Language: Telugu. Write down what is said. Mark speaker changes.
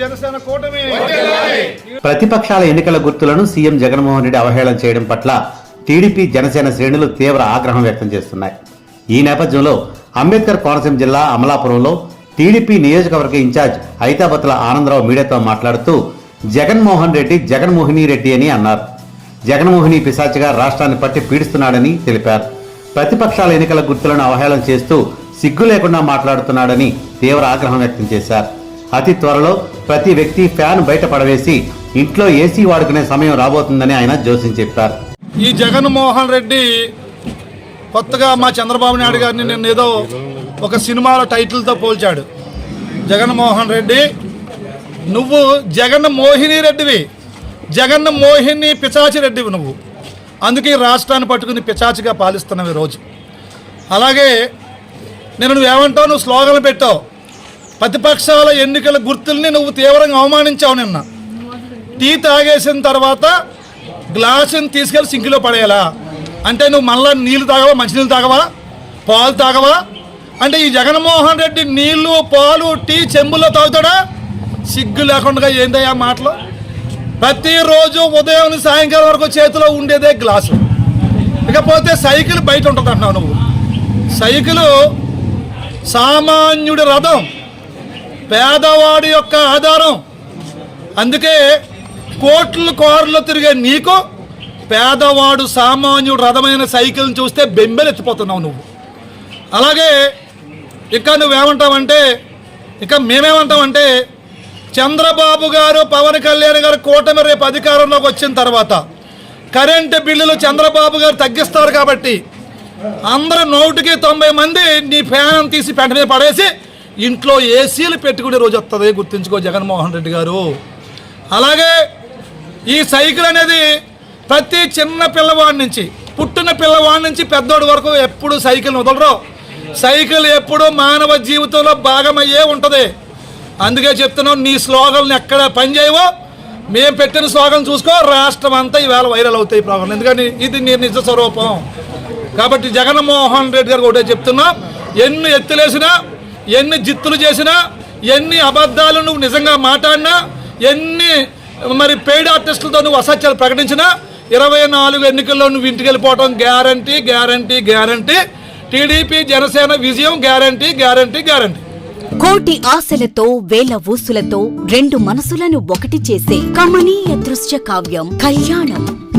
Speaker 1: జనసేన కూటమి.
Speaker 2: ప్రతిపక్షాల ఎన్నికల గుర్తులను సీఎం జగన్మోహన్ రెడ్డి అవహేళన చేయడం పట్ల టీడీపీ జనసేన శ్రేణులు తీవ్ర ఆగ్రహం వ్యక్తం చేస్తున్నాయి. ఈ నేపథ్యంలో అంబేద్కర్ కోనసీమ జిల్లా అమలాపురంలో టీడీపీ నియోజకవర్గ ఇన్ఛార్జ్ ఐతాబత్తుల ఆనందరావు మీడియాతో మాట్లాడుతూ జగన్మోహన్ రెడ్డి జగన్మోహిని రెడ్డి అని అన్నారు. జగన్మోహిని పిశాచిగా రాష్ట్రాన్ని పట్టి పీడిస్తున్నాడని తెలిపారు. ప్రతిపక్షాల ఎన్నికల గుర్తులను అవహేళన చేస్తూ సిగ్గు లేకుండా మాట్లాడుతున్నాడని తీవ్ర ఆగ్రహం వ్యక్తం చేశారు. అతి త్వరలో ప్రతి వ్యక్తి ఫ్యాన్ బయట పడవేసి ఇంట్లో ఏసీ వాడుకునే సమయం రాబోతుందని ఆయన జోస్యం చెప్పారు.
Speaker 1: ఈ జగన్మోహన్ రెడ్డి కొత్తగా మా చంద్రబాబు నాయుడు గారిని నిన్న ఏదో ఒక సినిమాలో టైటిల్తో పోల్చాడు. జగన్మోహన్ రెడ్డి నువ్వు జగన్ మోహిని రెడ్డివి. జగన్ మోహిని పిచాచి రెడ్డివి నువ్వు. అందుకే రాష్ట్రాన్ని పట్టుకుని పిచాచిగా పాలిస్తున్నావు ఈరోజు అలాగే నేను నువ్వేమంటావు? నువ్వు స్లోగన్ పెట్టావు. ప్రతిపక్షాల ఎన్నికల గుర్తుల్ని నువ్వు తీవ్రంగా అవమానించావు నిన్న. టీ తాగేసిన తర్వాత గ్లాసుని తీసుకెళ్ళి సింక్లో పడేయాలా? అంటే నువ్వు మళ్ళా నీళ్ళు తాగవా మంచినీళ్ళు తాగవా పాలు తాగవా? అంటే ఈ జగన్మోహన్ రెడ్డి నీళ్ళు పాలు టీ చెంబుల్లో తాగుతాడా? సిగ్గు లేకుండా ఏందయ్యా మాటలు? ప్రతిరోజు ఉదయం సాయంకాలం వరకు చేతిలో ఉండేదే గ్లాసు. ఇకపోతే సైకిల్ బయట ఉంటుంది అంటున్నావు నువ్వు. సైకిలు సామాన్యుడి రథం. పేదవాడి యొక్క ఆధారం. అందుకే కోట్లు కోర్లు తిరిగే నీకు పేదవాడు సామాన్యుడు రథమైన సైకిల్ని చూస్తే బెంబెలెత్తిపోతున్నావు నువ్వు. అలాగే ఇంకా నువ్వేమంటావంటే ఇక మేమేమంటామంటే చంద్రబాబు గారు పవన్ కళ్యాణ్ గారు కూటమి రేపు అధికారంలోకి వచ్చిన తర్వాత కరెంటు బిల్లులు చంద్రబాబు గారు తగ్గిస్తారు కాబట్టి అందరూ నూటికి తొంభై మంది నీ ఫ్యాన్ తీసి పెంట మీద పడేసి ఇంట్లో ఏసీలు పెట్టుకునే రోజు వస్తుంది గుర్తుంచుకో జగన్మోహన్ రెడ్డి గారు. అలాగే ఈ సైకిల్ అనేది ప్రతి చిన్న పిల్లవాడి నుంచి పుట్టిన పిల్లవాడి నుంచి పెద్దోడి వరకు ఎప్పుడు సైకిల్ వదలరు. సైకిల్ ఎప్పుడు మానవ జీవితంలో భాగమయ్యే ఉంటుంది. అందుకే చెప్తున్నాం నీ స్లోగన్లు ఎక్కడ పనిచేయవో. మేము పెట్టిన స్లోగన్ చూసుకో రాష్ట్రం అంతా ఈవేళ వైరల్ అవుతాయి ప్రాబ్లం ఎందుకని ఇది నీ నిజ స్వరూపం. కాబట్టి జగన్మోహన్ రెడ్డి గారు ఒకటే చెప్తున్నా ఎన్ని ఎత్తులేసినా ఎన్ని జిత్తులు చేసినా ఎన్ని అబద్ధాలు నువ్వు నిజంగా మాట్లాడినా ఎన్ని మరి పెయిడ్ ఆర్టిస్టులతో నువ్వు అసత్యాలు ప్రకటించినా ఇరవై నాలుగు ఎన్నికల్లో నువ్వు ఇంటికి వెళ్ళిపోవటం guarantee guarantee guarantee. TDP Janasena విజయం గ్యారంటీ గ్యారంటీ గ్యారంటీ.
Speaker 3: కోటి ఆశలతో వేల ఊసులతో రెండు మనసులను ఒకటి చేసే కమనీయ దృశ్య కావ్యం కళ్యాణం.